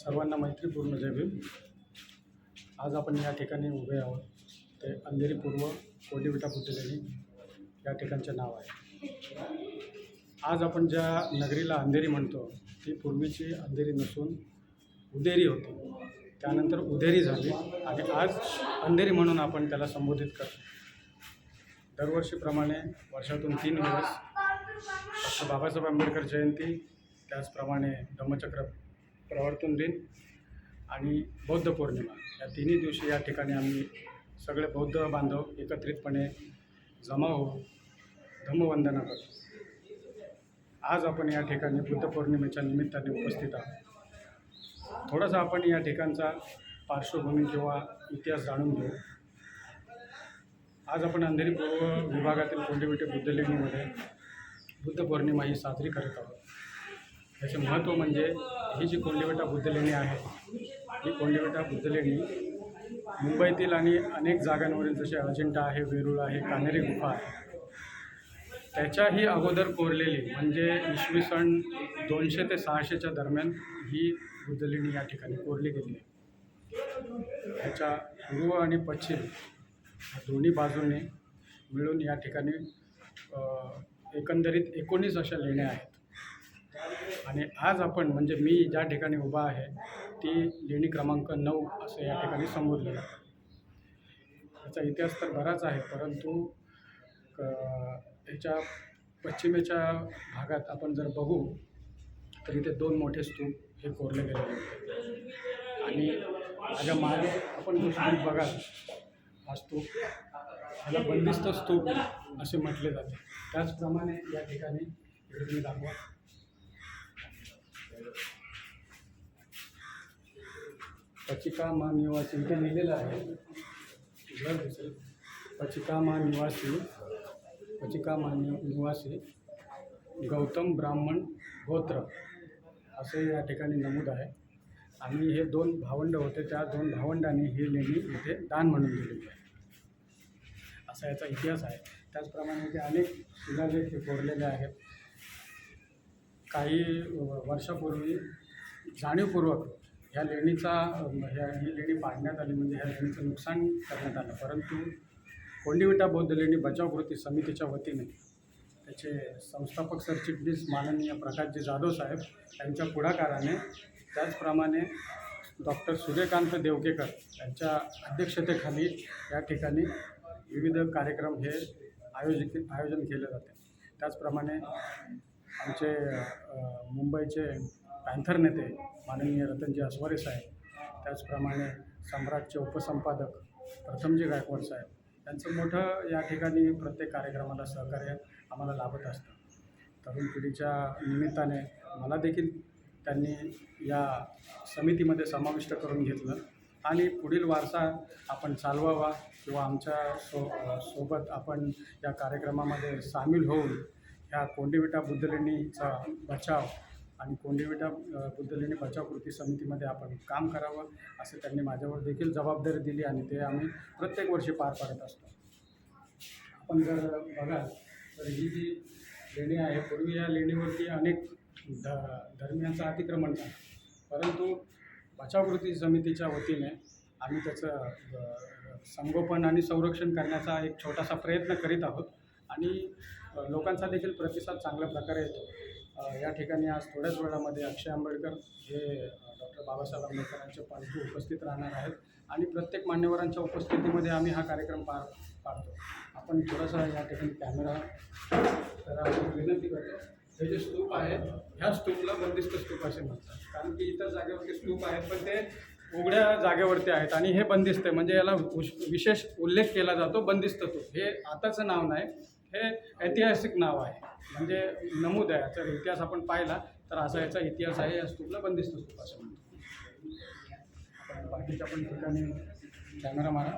सर्वांना मैत्रीपूर्ण जय भीम. आज आपण या ठिकाणी उभे आहोत. ते अंधेरी पूर्व कोंडिविटा बुद्धलेणी या ठिकाणचे नाव आहे. आज आपण ज्या नगरीला अंधेरी म्हणतो ती पूर्वीची अंधेरी नसून उदेरी होती. त्यानंतर उदेरी झाली आणि आज अंधेरी म्हणून आपण त्याला संबोधित करतो. दरवर्षीप्रमाणे वर्षातून तीन दिवस डॉक्टर बाबासाहेब आंबेडकर जयंती त्याचप्रमाणे धम्मचक्र प्रवर्तन दिन आणि बौद्ध पौर्णिमा. या तिन्ही दिवशी या ठिकाणी आम्ही सगळे बौद्ध बांधव एकत्रितपणे जमा होऊ धम्मवंदना करतो. आज आपण या ठिकाणी बुद्ध पौर्णिमेच्या निमित्ताने उपस्थित आहोत. थोडासा आपण या ठिकाणचा पार्श्वभूमी किंवा इतिहास जाणून घेऊ. आज आपण अंधेरी पूर्व विभागातील कोंडिविटे बुद्धलेणीमध्ये बुद्ध पौर्णिमा ही साजरी करत आहोत. त्याचे महत्त्व म्हणजे ही जी कोंडिविटा बुद्धलेणी आहे ही कोंडिविटा बुद्धलेणी मुंबईतील आणि अनेक जागांवरील जसे अजिंठा आहे वेरूळ आहे कानेरी गुफा आहे त्याच्याही अगोदर कोरलेली म्हणजे इसवी सन दोनशे ते सहाशेच्या दरम्यान ही बुद्धलेणी या ठिकाणी कोरली गेली. आहे त्याच्या पूर्व आणि पश्चिम दोन्ही बाजूने मिळून या ठिकाणी एकंदरीत एकोणीस अशा लेण्या आहेत. आणि आज आपण म्हणजे मी ज्या ठिकाणी उभा आहे ती लेणी क्रमांक नऊ असं या ठिकाणी संबोधलं जातं याचा इतिहास तर बराच आहे परंतु क- याच्या पश्चिमेच्या भागात आपण जर बघू तर इथे दोन मोठे स्तूप हे कोरले गेले आहेत. आणि माझ्या मागे आपण जो स्तूप बघाल हा स्तूप ह्याला बंदिस्त स्तूप असे म्हटले जाते. त्याचप्रमाणे या ठिकाणी तुम्ही दाखवा. पचिकामा निवासी इथे लिहिलेलं आहे. पचिका दिसेल. पचिकामा निवासी पचिकामा नि- निवासी गौतम ब्राह्मण गोत्र असे या ठिकाणी नमूद आहे. आणि हे दोन भावंड होते. त्या दोन भावंडांनी ही लेणी इथे दान म्हणून दिलेली आहे. असा याचा इतिहास आहे. त्याचप्रमाणे इथे अनेक शिलालेख हे कोरलेले आहेत. काही वर्षापूर्वी जाणीवपूर्वक ह्या लेणीचा ह्या ही लेणी पाडण्यात आली म्हणजे ह्या लेणीचं नुकसान करण्यात आलं. परंतु कोंडीविटा बौद्ध लेणी बचाव कृती समितीच्या वतीने त्याचे संस्थापक सरचिटणीस माननीय प्रकाशजी जाधव साहेब यांच्या पुढाकाराने त्याचप्रमाणे डॉक्टर सूर्यकांत देवकेकर यांच्या अध्यक्षतेखाली या ठिकाणी विविध कार्यक्रम हे आयोजित आयोजन केले जाते. त्याचप्रमाणे आमचे मुंबईचे पॅन्थर नेते माननीय रतनजी अस्वारे साहेब त्याचप्रमाणे सम्राटचे उपसंपादक प्रथमजी गायकवाड साहेब यांचं मोठं या ठिकाणी प्रत्येक कार्यक्रमाला सहकार्य आम्हाला लाभत असतं. तरुण पिढीच्या निमित्ताने मला देखील त्यांनी या समितीमध्ये समाविष्ट करून घेतलं आणि पुढील वारसा आपण चालवावा किंवा आमच्या सो सोबत आपण या कार्यक्रमामध्ये सामील होऊन ह्या कोंडीविटा बुद्धलेणीचा बचाव आणि कोंडीविटा बुद्धलेणी बचाव कृती समितीमध्ये आपण काम करावं असं त्यांनी माझ्यावर देखील जबाबदारी दिली आणि ते आम्ही प्रत्येक वर्षी पार पाडत असतो. आपण जर बघाल तर ही जी लेणी आहे पूर्वी या लेणीवरती अनेक ध धर्मियांचं अतिक्रमण झालं. परंतु बचाव कृती समितीच्या वतीने आम्ही त्याचं संगोपन आणि संरक्षण करण्याचा एक छोटासा प्रयत्न करीत आहोत. आणि लोकांचा देखील प्रतिसाद चांगल्या प्रकारे येतो. या ठिकाणी आज थोड्याच वेळामध्ये अक्षय आंबेडकर हे डॉक्टर बाबासाहेब आंबेडकरांचे पालखी उपस्थित राहणार आहेत. आणि प्रत्येक मान्यवरांच्या उपस्थितीमध्ये आम्ही हा कार्यक्रम पार पाडतो. आपण थोडासा या ठिकाणी कॅमेरा तर आपण विनंती करतो. हे जे स्तूप आहेत ह्या स्तूपला बंदिस्त स्तूप असे म्हणतात. कारण की इतर जागेवरती स्तूप आहेत पण ते उघड्या जागेवरती आहेत आणि हे बंदिस्त आहे. म्हणजे याला विशेष उल्लेख केला जातो बंदिस्त तो हे आताचं नाव नाही हे ऐतिहासिक नाव आहे. म्हणजे नमूद आहे जर इतिहास आपण पाहिला तर असा याचा इतिहास आहे या स्तूपला बंदिस्त स्तूप असं म्हणतो बाकीच्या पण ठिकाणी कॅमेरा मारा.